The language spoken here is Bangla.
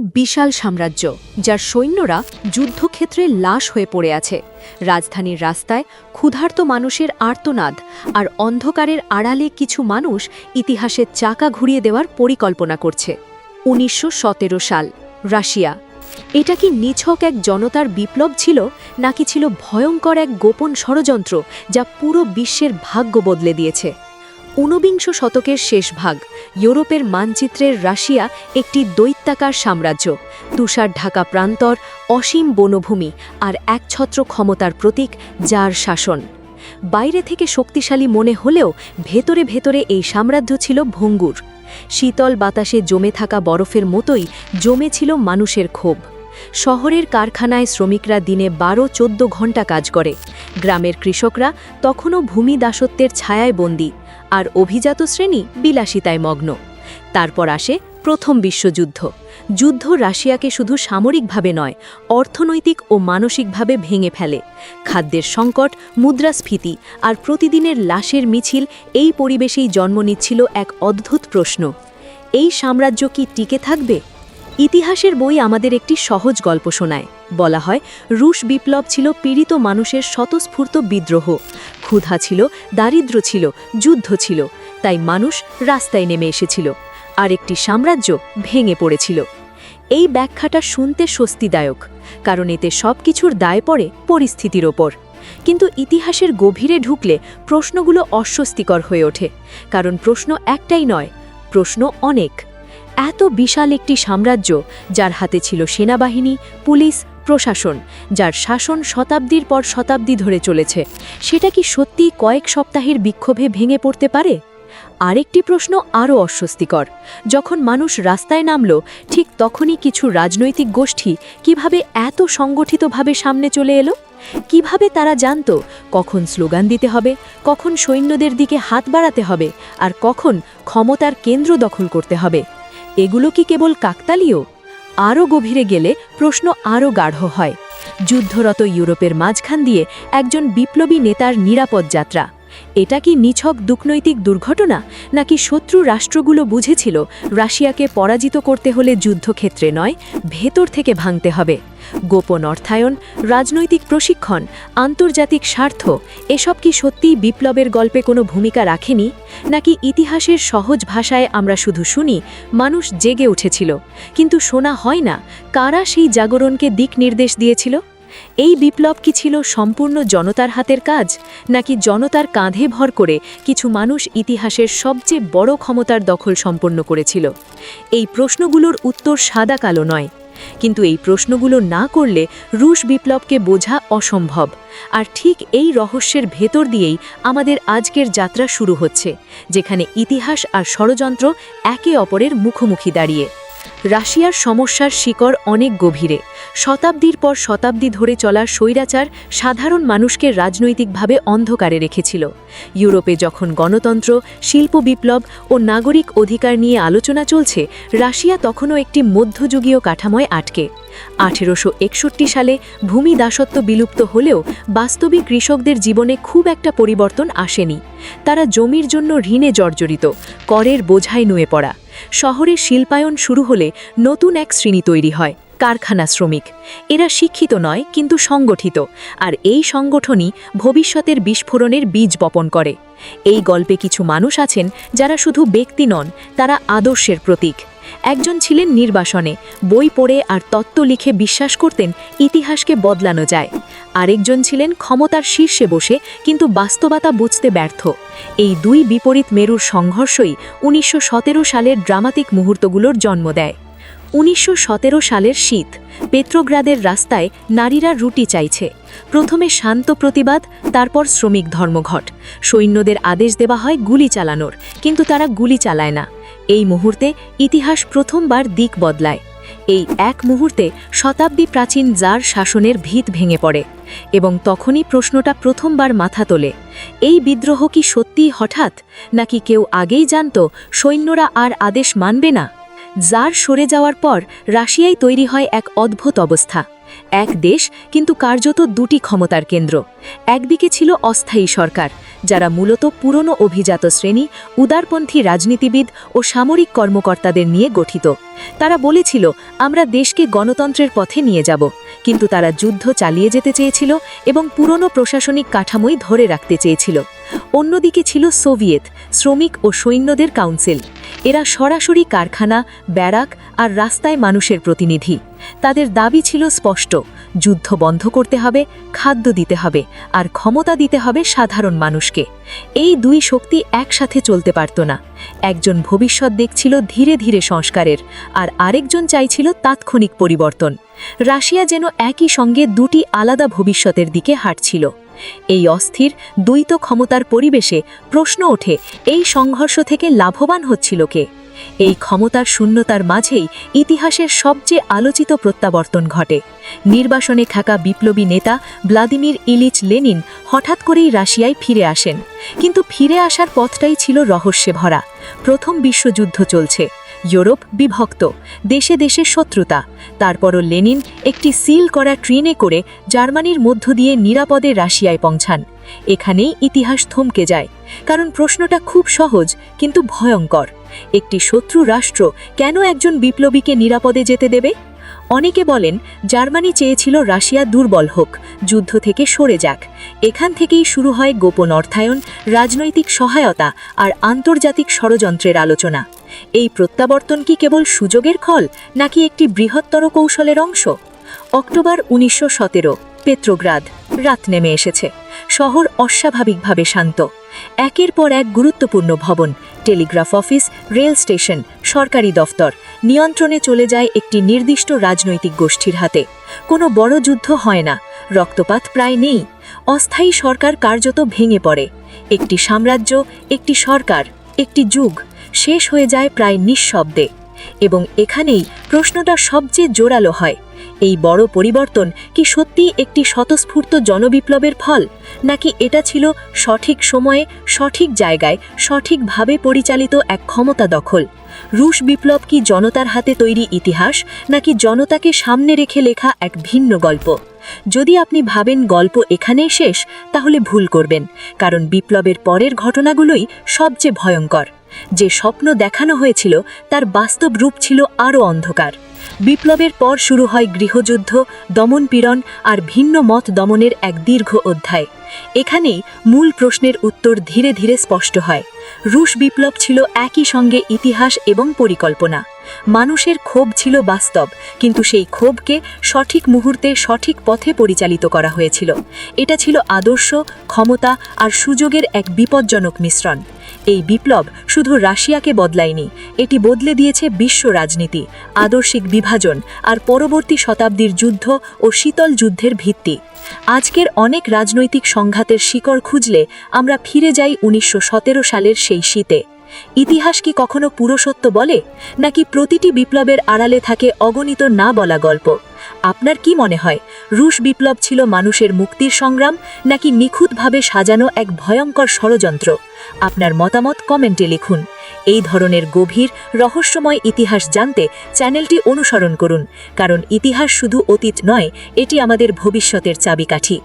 বিশাল সাম্রাজ্য, যার সৈন্যরা যুদ্ধক্ষেত্রে লাশ হয়ে পড়ে আছে। রাজধানীর রাস্তায় ক্ষুধার্ত মানুষের আর্তনাদ আর অন্ধকারের আড়ালে কিছু মানুষ ইতিহাসের চাকা ঘুরিয়ে দেওয়ার পরিকল্পনা করছে। উনিশশো সতেরো সাল, রাশিয়া। এটা কি নিছক এক জনতার বিপ্লব ছিল, নাকি ছিল ভয়ঙ্কর এক গোপন ষড়যন্ত্র যা পুরো বিশ্বের ভাগ্য বদলে দিয়েছে? ঊনবিংশ শতকের শেষ ভাগ, ইউরোপের মানচিত্রের রাশিয়া একটি দৈত্যাকার সাম্রাজ্য। তুষার ঢাকা প্রান্তর অসীম বনভূমি আর একছত্র ক্ষমতার প্রতীক যার শাসন। বাইরে থেকে শক্তিশালী মনে হলেও ভেতরে ভেতরে এই সাম্রাজ্য ছিল ভঙ্গুর। শীতল বাতাসে জমে থাকা বরফের মতোই জমে ছিল মানুষের ক্ষোভ। শহরের কারখানায় শ্রমিকরা দিনে বারো চোদ্দ ঘণ্টা কাজ করে। গ্রামের কৃষকরা তখনও ভূমি দাসত্বের ছায়ায় বন্দী। আর অভিজাত শ্রেণি বিলাসিতায় মগ্ন। তারপর আসে প্রথম বিশ্বযুদ্ধ। যুদ্ধ রাশিয়াকে শুধু সামরিকভাবে নয়, অর্থনৈতিক ও মানসিকভাবে ভেঙে ফেলে। খাদ্যের সংকট, মুদ্রাস্ফীতি আর প্রতিদিনের লাশের মিছিল এই পরিবেশেই জন্ম নিচ্ছিল এক অদ্ভুত প্রশ্ন। এই সাম্রাজ্য কি টিকে থাকবে? ইতিহাসের বই আমাদের একটি সহজ গল্প শোনায়। বলা হয়, রুশ বিপ্লব ছিল পীড়িত মানুষের স্বতঃস্ফূর্ত বিদ্রোহ। ক্ষুধা ছিল, দারিদ্র ছিল, যুদ্ধ ছিল। তাই মানুষ রাস্তায় নেমে এসেছিল। আর একটি সাম্রাজ্য ভেঙে পড়েছিল। এই ব্যাখ্যাটা শুনতে স্বস্তিদায়ক, কারণ এতে সব কিছুর দায় পড়ে পরিস্থিতির ওপর। কিন্তু ইতিহাসের গভীরে ঢুকলে প্রশ্নগুলো অস্বস্তিকর হয়ে ওঠে, কারণ প্রশ্ন একটাই নয়, প্রশ্ন অনেক। এত বিশাল একটি সাম্রাজ্য যার হাতে ছিল সেনাবাহিনী, পুলিশ, প্রশাসন, যার শাসন শতাব্দীর পর শতাব্দী ধরে চলেছে। সেটা কি সত্যি কয়েক সপ্তাহের বিক্ষোভে ভেঙে পড়তে পারে? আরেকটি প্রশ্ন আরও অস্বস্তিকর। যখন মানুষ রাস্তায় নামল, ঠিক তখনই কিছু রাজনৈতিক গোষ্ঠী কীভাবে এত সংগঠিতভাবে সামনে চলে এলো? কীভাবে তারা জানত কখন স্লোগান দিতে হবে, কখন সৈন্যদের দিকে হাত বাড়াতে হবে, আর কখন ক্ষমতার কেন্দ্র দখল করতে হবে? এগুলো কি কেবল কাকতালীয়? আরও গভীরে গেলে প্রশ্ন আরও গাঢ় হয়। যুদ্ধরত ইউরোপের মাঝখান দিয়ে একজন বিপ্লবী নেতার নিরাপদ যাত্রা। এটা কি নিছক দুকনৈতিক দুর্ঘটনা, নাকি শত্রু রাষ্ট্রগুলো বুঝেছিল রাশিয়াকে পরাজিত করতে হলে যুদ্ধক্ষেত্রে নয়, ভেতর থেকে ভাঙতে হবে? গোপন অর্থায়ন, রাজনৈতিক প্রশিক্ষণ, আন্তর্জাতিক স্বার্থ, এসব কি সত্যিই বিপ্লবের গল্পে কোনো ভূমিকা রাখেনি? নাকি ইতিহাসের সহজ ভাষায় আমরা শুধু শুনি, মানুষ জেগে উঠেছিল, কিন্তু শোনা হয় না কারা সেই জাগরণকে দিক নির্দেশ দিয়েছিল? এই বিপ্লব কি ছিল সম্পূর্ণ জনতার হাতের কাজ, নাকি জনতার কাঁধে ভর করে কিছু মানুষ ইতিহাসের সবচেয়ে বড় ক্ষমতার দখল সম্পন্ন করেছিল? এই প্রশ্নগুলোর উত্তর সাদা কালো নয়। কিন্তু এই প্রশ্নগুলো না করলে রুশ বিপ্লবকে বোঝা অসম্ভব। আর ঠিক এই রহস্যের ভেতর দিয়েই আমাদের আজকের যাত্রা শুরু হচ্ছে, যেখানে ইতিহাস আর ষড়যন্ত্র একে অপরের মুখোমুখি দাঁড়িয়ে। রাশিয়ার সমস্যার শিকড় অনেক গভীরে। শতাব্দীর পর শতাব্দী ধরে চলা স্বৈরাচার সাধারণ মানুষকে রাজনৈতিকভাবে অন্ধকারে রেখেছিল। ইউরোপে যখন গণতন্ত্র, শিল্প বিপ্লব ও নাগরিক অধিকার নিয়ে আলোচনা চলছে, রাশিয়া তখনও একটি মধ্যযুগীয় কাঠামোয় আটকে। আঠেরোশো একষট্টি সালে ভূমি দাসত্ব বিলুপ্ত হলেও বাস্তবিক কৃষকদের জীবনে খুব একটা পরিবর্তন আসেনি। তারা জমির জন্য ঋণে জর্জরিত, করের বোঝায় নুয়ে পড়া। শহরে শিল্পায়ন শুরু হলে নতুন এক শ্রেণি তৈরি হয়, কারখানা শ্রমিক। এরা শিক্ষিত নয়, কিন্তু সংগঠিত, আর এই সংগঠনই ভবিষ্যতের বিস্ফোরণের বীজ বপন করে। এই গল্পে কিছু মানুষ আছেন যারা শুধু ব্যক্তি নন, তারা আদর্শের প্রতীক। একজন ছিলেন নির্বাসনে, বই পড়ে আর তত্ত্ব লিখে বিশ্বাস করতেন ইতিহাসকে বদলানো যায়। আরেকজন ছিলেন ক্ষমতার শীর্ষে বসে, কিন্তু বাস্তবতা বুঝতে ব্যর্থ। এই দুই বিপরীত মেরুর সংঘর্ষই উনিশশো সতেরো সালের ড্রামাতিক মুহূর্তগুলোর জন্ম দেয়। উনিশশো সতেরো সালের শীত, পেত্রোগ্রাদের রাস্তায় নারীরা রুটি চাইছে। প্রথমে শান্ত প্রতিবাদ, তারপর শ্রমিক ধর্মঘট। সৈন্যদের আদেশ দেওয়া হয় গুলি চালানোর, কিন্তু তারা গুলি চালায় না। এই মুহূর্তে ইতিহাস প্রথমবার দিক বদলায়। এই এক মুহূর্তে শতাব্দী প্রাচীন জার শাসনের ভিত ভেঙে পড়ে এবং তখনই প্রশ্নটা প্রথমবার মাথা তোলে, এই বিদ্রোহ কি সত্যিই হঠাৎ, নাকি কেউ আগেই জানত সৈন্যরা আর আদেশ মানবে না? জার সরে যাওয়ার পর রাশিয়ায় তৈরি হয় এক অদ্ভুত অবস্থা। এক দেশ কিন্তু কার্যত দুটি ক্ষমতার কেন্দ্র, একদিকে ছিল অস্থায়ী সরকার যারা মূলত পুরনো অভিজাত শ্রেণি, উদারপন্থী রাজনীতিবিদ ও সামরিক কর্মকর্তাদের নিয়ে গঠিত। তারা বলেছিল, আমরা দেশকে গণতন্ত্রের পথে নিয়ে যাব। কিন্তু তারা যুদ্ধ চালিয়ে যেতে চেয়েছিল এবং পুরনো প্রশাসনিক কাঠামোই ধরে রাখতে চেয়েছিল। অন্যদিকে ছিল সোভিয়েত, শ্রমিক ও সৈন্যদের কাউন্সিল। এরা সরাসরি কারখানা, ব্যারাক আর রাস্তায় মানুষের প্রতিনিধি। তাদের দাবি ছিল স্পষ্ট, যুদ্ধ বন্ধ করতে হবে, খাদ্য দিতে হবে আর ক্ষমতা দিতে হবে সাধারণ মানুষকে। এই দুই শক্তি একসাথে চলতে পারত না। একজন ভবিষ্যৎ দেখছিল ধীরে ধীরে সংস্কারের আর আরেকজন চাইছিল তাৎক্ষণিক পরিবর্তন। রাশিয়া যেন একই সঙ্গে দুটি আলাদা ভবিষ্যতের দিকে হাঁটছিল। এই অস্থির দ্বৈত ক্ষমতার পরিবেশে প্রশ্ন ওঠে এই সংঘর্ষ থেকে লাভবান হচ্ছিল কে? এই ক্ষমতার শূন্যতার মাঝেই ইতিহাসের সবচেয়ে আলোচিত প্রত্যাবর্তন ঘটে। নির্বাসনে থাকা বিপ্লবী নেতা ভ্লাদিমির ইলিচ লেনিন হঠাৎ করেই রাশিয়ায় ফিরে আসেন। কিন্তু ফিরে আসার পথটাই ছিল রহস্যে ভরা। প্রথম বিশ্বযুদ্ধ চলছে। ইউরোপ বিভক্ত, দেশে দেশে শত্রুতা। তারপরও লেনিন একটি সিল করা ট্রেনে করে জার্মানির মধ্য দিয়ে নিরাপদে রাশিয়ায় পৌঁছান। এখানেই ইতিহাস থমকে যায়। কারণ প্রশ্নটা খুব সহজ, কিন্তু ভয়ঙ্কর। একটি শত্রু রাষ্ট্র কেন একজন বিপ্লবীকে নিরাপদে যেতে দেবে? অনেকে বলেন, জার্মানি চেয়েছিল রাশিয়া দুর্বল হোক, যুদ্ধ থেকে সরে যাক। এখান থেকেই শুরু হয় গোপন অর্থায়ন, রাজনৈতিক সহায়তা আর আন্তর্জাতিক ষড়যন্ত্রের আলোচনা। এই প্রত্যাবর্তন কি কেবল সুযোগের ফল নাকি একটি বৃহত্তর কৌশলের অংশ? অক্টোবর উনিশশো সতেরো, পেত্রোগ্রাদ, রাত নেমে এসেছে। শহর অস্বাভাবিকভাবে শান্ত। একের পর এক গুরুত্বপূর্ণ ভবন টেলিগ্রাফ অফিস, রেল স্টেশন, সরকারি দফতর, নিয়ন্ত্রণে চলে যায় একটি নির্দিষ্ট রাজনৈতিক গোষ্ঠীর হাতে। কোনো বড় যুদ্ধ হয় না, রক্তপাত প্রায় নেই। অস্থায়ী সরকার কার্যত ভেঙে পড়ে। একটি সাম্রাজ্য, একটি সরকার, একটি যুগ শেষ হয়ে যায় প্রায় নিঃশব্দে। এবং এখানেই প্রশ্নটা সবচেয়ে জোরালো হয় এই বড় পরিবর্তন কি সত্যি একটি স্বতঃস্ফূর্ত জনবিপ্লবের ফল? নাকি এটা ছিল সঠিক সময়ে, সঠিক জায়গায়, সঠিকভাবে পরিচালিত এক ক্ষমতা দখল? রুশ বিপ্লব কি জনতার হাতে তৈরি ইতিহাস, নাকি জনতাকে সামনে রেখে লেখা এক ভিন্ন গল্প? যদি আপনি ভাবেন গল্প এখানেই শেষ, তাহলে ভুল করবেন, কারণ বিপ্লবের পরের ঘটনাগুলোই সবচেয়ে ভয়ঙ্কর। যে স্বপ্ন দেখানো হয়েছিল, তার বাস্তব রূপ ছিল আরও অন্ধকার। বিপ্লবের পর শুরু হয় গৃহযুদ্ধ, দমনপীড়ন আর ভিন্ন মত দমনের এক দীর্ঘ অধ্যায়। এখানেই মূল প্রশ্নের উত্তর ধীরে ধীরে স্পষ্ট হয়। রুশ বিপ্লব ছিল একই সঙ্গে ইতিহাস এবং পরিকল্পনা। মানুষের ক্ষোভ ছিল বাস্তব, কিন্তু সেই ক্ষোভকে সঠিক মুহূর্তে সঠিক পথে পরিচালিত করা হয়েছিল। এটা ছিল আদর্শ, ক্ষমতা আর সুযোগের এক বিপজ্জনক মিশ্রণ। এই বিপ্লব শুধু রাশিয়াকে বদলায়নি, এটি বদলে দিয়েছে বিশ্ব রাজনীতি, আদর্শিক বিভাজন আর পরবর্তী শতাব্দীর যুদ্ধ ও শীতল যুদ্ধের ভিত্তি। আজকের অনেক রাজনৈতিক সংঘাতের শিকড় খুঁজলে আমরা ফিরে যাই উনিশশো সতেরো সালের সেই শীতে। ইতিহাস কি কখনো পুরো সত্য বলে? নাকি প্রতিটি বিপ্লবের আড়ালে থাকে অগণিত না বলা গল্প? আপনার কি মনে হয়, রুশ বিপ্লব ছিল মানুষের মুক্তির সংগ্রাম, নাকি নিখুঁতভাবে সাজানো এক ভয়ঙ্কর ষড়যন্ত্র? আপনার মতামত কমেন্টে লিখুন। এই ধরনের গভীর, রহস্যময় ইতিহাস জানতে চ্যানেলটি অনুসরণ করুন, কারণ ইতিহাস শুধু অতীত নয়, এটি আমাদের ভবিষ্যতের চাবিকাঠি।